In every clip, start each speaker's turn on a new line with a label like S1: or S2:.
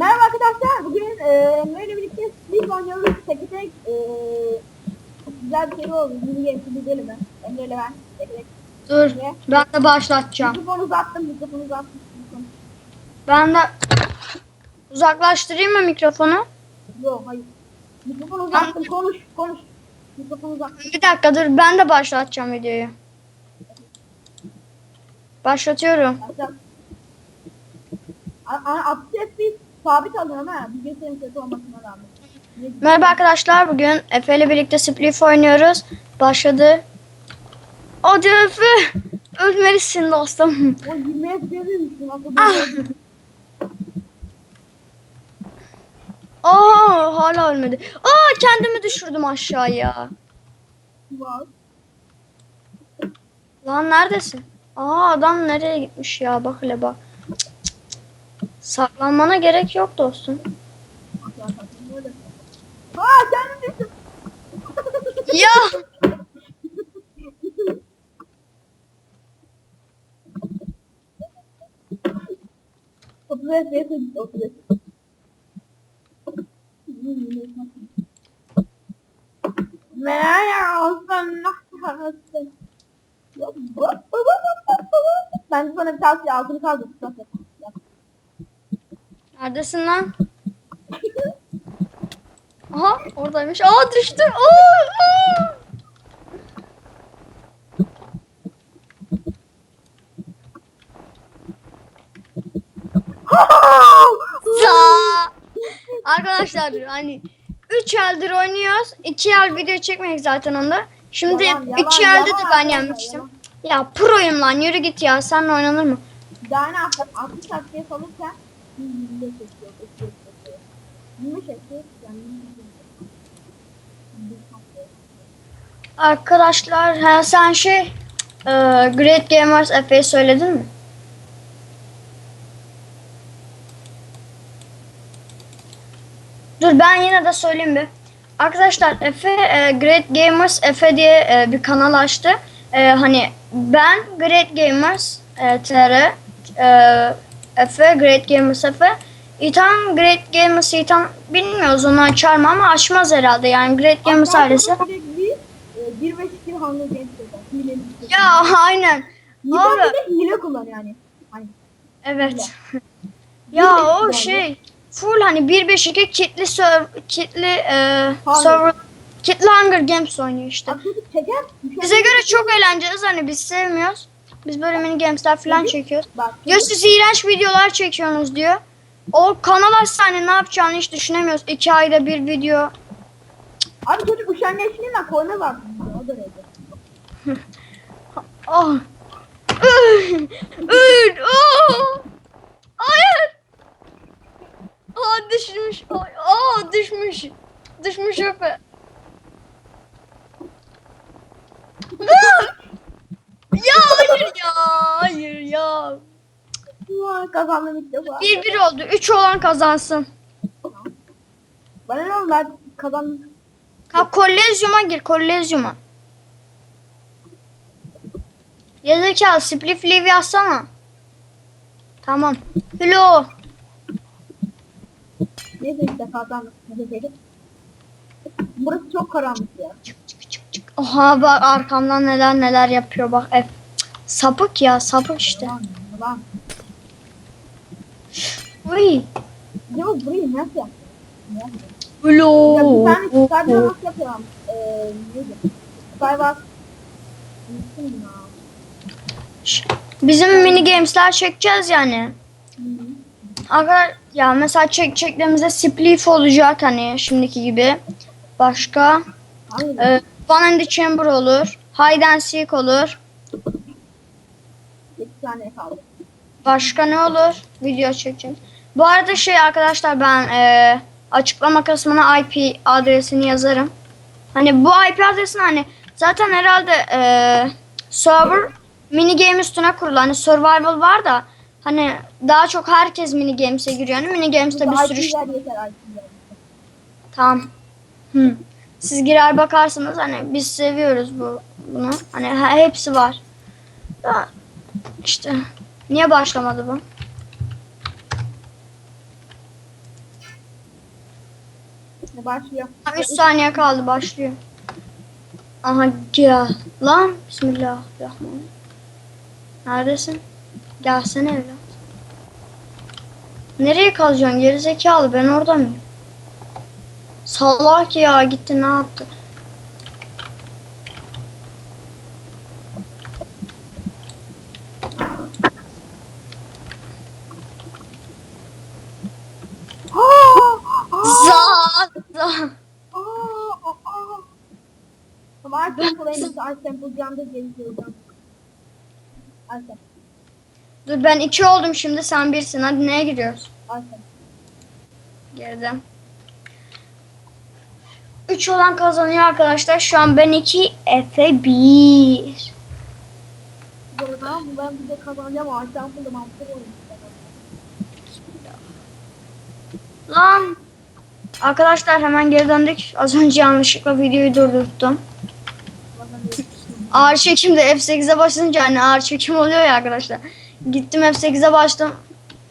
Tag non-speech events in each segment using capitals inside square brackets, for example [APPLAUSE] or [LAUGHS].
S1: Merhaba arkadaşlar. Bugün e, Emre ile birlikte Split oynuyoruz. Tek tek e, güzel bir seri oldu. Yeni gençli gidelim mi? Emre ile ben. Tek tek.
S2: Dur. Ben de başlatacağım.
S1: Mikrofonu uzattım. Mikrofonu uzattım. Mikrofonu.
S2: Ben de uzaklaştırayım mı mikrofonu?
S1: Yok hayır. Mikrofonu uzattım. Konuş. Konuş. Mikrofonu uzattım.
S2: Bir dakika dur ben de başlatacağım videoyu. Başlatıyorum.
S1: Başlat. Atış bir sabit alıyorum ha. Bilgisayarın kötü olmasına rağmen.
S2: Merhaba arkadaşlar bugün Efe ile birlikte Spliff oynuyoruz. Başladı. Hadi Efe. Ölmelisin dostum.
S1: O 20'ye zıplayabilirmişsin. Nasıl
S2: Ah.
S1: böyle?
S2: Aa hala ölmedi. Aa kendimi düşürdüm aşağıya.
S1: Var.
S2: Lan neredesin? Aa adam nereye gitmiş ya bak hele bak. Cık. Saklanmana gerek yok dostum.
S1: Aa kendim düştüm.
S2: Ya.
S1: Meğer olsun nasıl Ben sana bir tavsiye altını kaldır.
S2: Neredesin lan? Aha oradaymış. Aa düştü. Aa, aa. Arkadaşlar hani 3 eldir oynuyoruz. 2 el video çekmedik zaten onda. Şimdi
S1: Yalan, yalan,
S2: 2 elde de ben yenmiştim. Ya proyum lan yürü git ya. Seninle oynanır mı?
S1: Daha ne yaptın? 60 FPS alırken 25 çekiyor. 25 FPS yani 25
S2: Arkadaşlar ha, sen şey e, Great Gamers Efe'yi söyledin mi? Dur ben yine de söyleyeyim bir. Arkadaşlar Efe e, Great Gamers Efe diye e, bir kanal açtı. E, hani ben Great Gamers e, TR e, Efe Great Gamers Efe İtan Great Gamers İtan bilmiyoruz onu açar mı ama açmaz herhalde yani Great Gamers ailesi.
S1: Bir, e, bir ve iki bir şey.
S2: Ya aynen. Doğru.
S1: hile kullan yani. Hani
S2: Evet. [LAUGHS] ya o şey full hani 1.5'e kitli serv kitli e, server kitli Hunger Games oynuyor işte.
S1: mükemmel.
S2: Bize göre çok eğlenceliyiz hani biz sevmiyoruz. Biz böyle mini gamesler falan çekiyoruz. Ya siz iğrenç videolar çekiyorsunuz diyor. O kanal hani ne yapacağını hiç düşünemiyoruz. İki ayda bir video.
S1: Abi çocuk üşengeçliğinden koymaz artık. O derece. [LAUGHS]
S2: Ah. Öl. Öl. Ah. Hayır. Aa düşmüş. Aa düşmüş. Düşmüş Efe. [LAUGHS] Ah! ya hayır ya. Hayır ya.
S1: Vay kazandım ilk defa.
S2: Bir bir oldu. Üç olan kazansın.
S1: Bana ne oldu ben kazandım.
S2: Ha kolezyuma gir kolezyuma. Gerizekalı spliff leave yazsana. Tamam. Hello.
S1: Neyse işte kazandım. Burası çok karanlık ya.
S2: Çık çık çık çık. Oha bak arkamdan neler neler yapıyor bak. F. Sapık ya sapık işte.
S1: Lan lan.
S2: Uy.
S1: Ya bu burayı nasıl yaptın? Ya
S2: Hello.
S1: bir tane Skype'da nasıl yapıyorum? Eee neydi? Skype Unuttum ya.
S2: Şş, Bizim mini gamesler çekeceğiz yani.
S1: Hı.
S2: Arkadaşlar ya mesela çekeceklerimizde spliff olacak hani şimdiki gibi. Başka
S1: Hayır.
S2: e, One in the Chamber olur. Hide and Seek olur.
S1: 8 saniye kaldı.
S2: Başka ne olur? Video çekeceğim. Bu arada şey arkadaşlar ben e, açıklama kısmına IP adresini yazarım. Hani bu IP adresini hani zaten herhalde e, server mini game üstüne kurulu. Hani survival var da hani daha çok herkes mini games'e giriyor. Hani mini games'te bir sürü şey-. Tamam. Hı. Siz girer bakarsınız hani biz seviyoruz bu bunu. Hani he- hepsi var. Da işte niye başlamadı bu?
S1: Başlıyor.
S2: 3 saniye kaldı başlıyor. Aha gel. Lan bismillahirrahmanirrahim. Neredesin? Gelsene evlat. Nereye kalacaksın gerizekalı ben orada mıyım? Salak ya gitti ne yaptı? Za.
S1: Aa, aa, aa. Tamam en iyisi Ice Temple camda geziyorum. Ice Temple.
S2: Dur ben iki oldum şimdi sen birsin hadi neye gidiyoruz?
S1: Ice Temple.
S2: Girdim. 3 olan kazanıyor arkadaşlar. Şu an ben 2, Efe 1.
S1: Burada ben bir de kazanacağım Temple'da mantıklı oyun.
S2: Lan. Arkadaşlar hemen geri döndük. Az önce yanlışlıkla videoyu durdurttum. Ağır çekimde F8'e başlayınca hani ağır çekim oluyor ya arkadaşlar. Gittim F8'e başladım.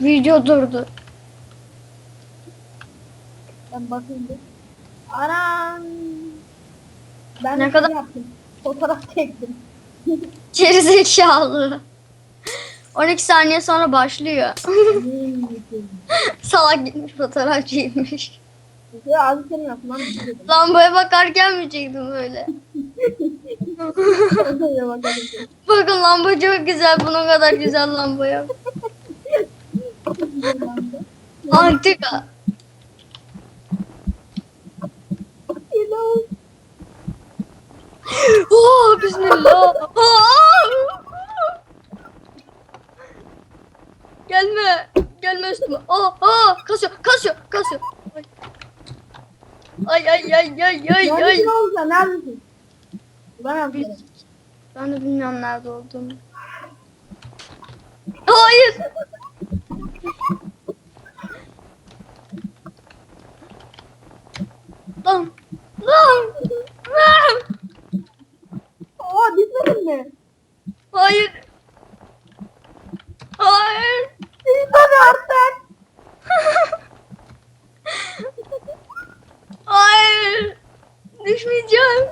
S2: Video durdu.
S1: Ben bakayım bir. Anam. Ben
S2: Ne
S1: ne
S2: kadar-
S1: yaptım. Fotoğraf çektim. [LAUGHS]
S2: Gerizekalı. 12 saniye sonra başlıyor. [LAUGHS] Salak gitmiş fotoğraf çekmiş.
S1: Ya ağzı senin lan. bir şey dedim.
S2: Lambaya bakarken mi çektim böyle? [LAUGHS] Bakın lamba çok güzel. Bunun kadar güzel lamba yok. Antika. Oh bismillah. Gelme. Gelme üstüme. Oh, oh, kasıyor, kasıyor, kasıyor. Ay ay ay ay ay ay.
S1: oğlum sen? Neredesin? Ben yapıyorum.
S2: Ben de bilmiyorum nerede olduğumu. Hayır. Lan. Lan. Lan.
S1: Aa bitmedin mi?
S2: Hayır. Hayır.
S1: Bitmedi artık.
S2: Hayır. Düşmeyeceğim.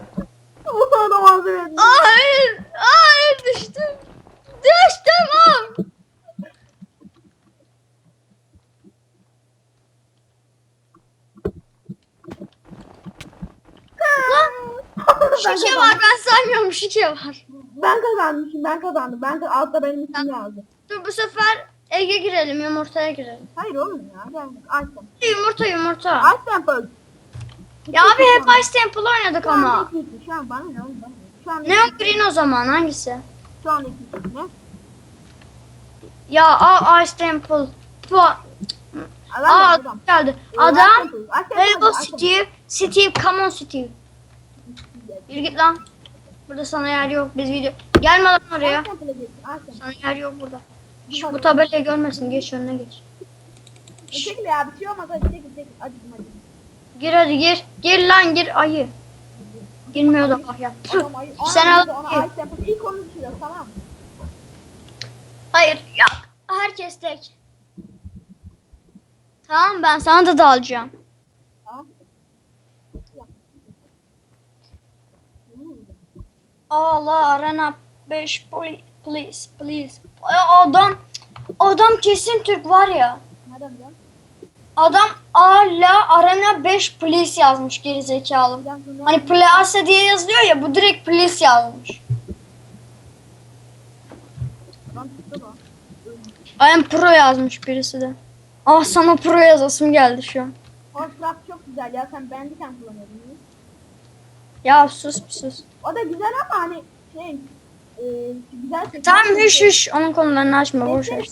S1: Bu sana malzeme.
S2: Hayır. Hayır düştüm. Düştüm. ah. [LAUGHS] Şike var ben saymıyorum şike var.
S1: Ben kazanmışım. Ben kazandım. Ben kaz- altta benim ismim yazdı.
S2: Dur bu sefer Ege girelim yumurtaya girelim.
S1: Hayır oğlum ya. Ben Ice
S2: Yumurta yumurta.
S1: Ice Temple.
S2: Ya abi hep Ice Temple oynadık
S1: Şu
S2: ama.
S1: iki. Şu an bana ne ne? Şu an
S2: Neon Green o zaman hangisi?
S1: Şu an iki. Ne?
S2: Ya a Ice Temple. Bu Aa
S1: Adam
S2: adam geldi. Adam Hello
S1: Steve.
S2: Steve. Steve come on Steve. Yürü git lan. Burada sana yer yok. Biz video. Gelme lan oraya. Sana yer yok burada. Şş, bu tabelayı görmesin. Geç önüne geç.
S1: Çekil ya bir şey olmaz hadi çekil çekil. Acıdım acıdım.
S2: Gir hadi gir. Gir lan gir ayı. Girmiyor da bak ya. Tüh.
S1: Ayı-
S2: Sen al.
S1: Ona. Ice ilk onu düşürüyor tamam?
S2: Hayır ya. Herkes tek. Tamam ben sana da dalacağım.
S1: Tamam.
S2: Allah arena 5 poli- please please. Adam adam kesin Türk var ya.
S1: Nereden
S2: Adam ala arena 5 please yazmış geri zekalı.
S1: Nereden biliyorsun?
S2: Hani place diye yazılıyor ya bu direkt please yazmış. I pro yazmış birisi de. Ah sana pro yazasım geldi şu an.
S1: Horcraft çok güzel ya sen Bandicam kullanıyordun.
S2: Ya sus bir sus.
S1: O da güzel ama hani şey e, güzel.
S2: Tamam hüş hüş onun konularını açma boş ver.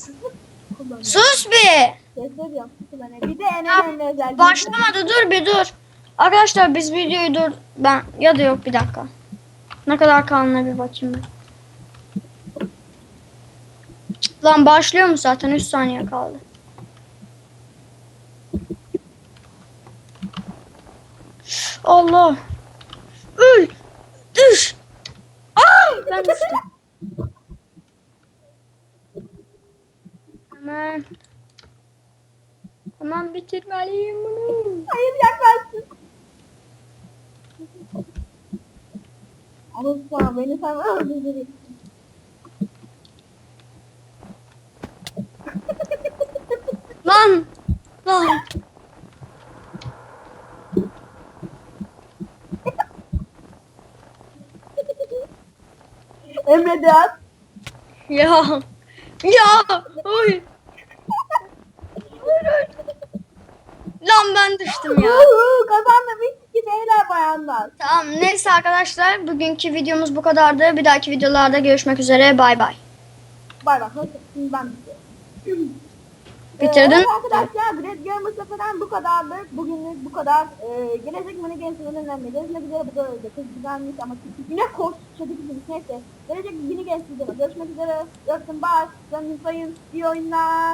S2: Sus bir.
S1: Sesler yok kullanıyor. Bir de en önemli.
S2: Başlamadı dur bir dur. Arkadaşlar biz videoyu dur. Ben ya da yok bir dakika. Ne kadar kaldığına bir bakayım ben. Lan başlıyor mu zaten 3 saniye kaldı. Allah. Öl. Düş. Ay ben düştüm. Hemen. Hemen bitirmeliyim bunu.
S1: Hayır yaklaştın. Anasla beni sen öldürdün.
S2: Lan! Lan!
S1: Emre.
S2: Ya! Ya! Oy! Lan ben düştüm ya.
S1: Uhu, Kazandım hiç ki beyler bayanlar.
S2: Tamam neyse arkadaşlar bugünkü videomuz bu kadardı. Bir dahaki videolarda görüşmek üzere. Bay bay.
S1: Bay bay. Şimdi ben. [CLEARS THROAT]
S2: Bitirdin.
S1: Ee, evet arkadaşlar Great Gamers Cafe'den bu kadardı. Bugünlük bu kadar. Ee, gelecek mini games'in önemli. Görüşmek üzere bu da öyle. Kız güzelmiş ama yine koş. Çocuk gibi neyse. Gelecek mini games'in Görüşmek üzere. Görüşün bye. Canınız sayın. İyi oyunlar.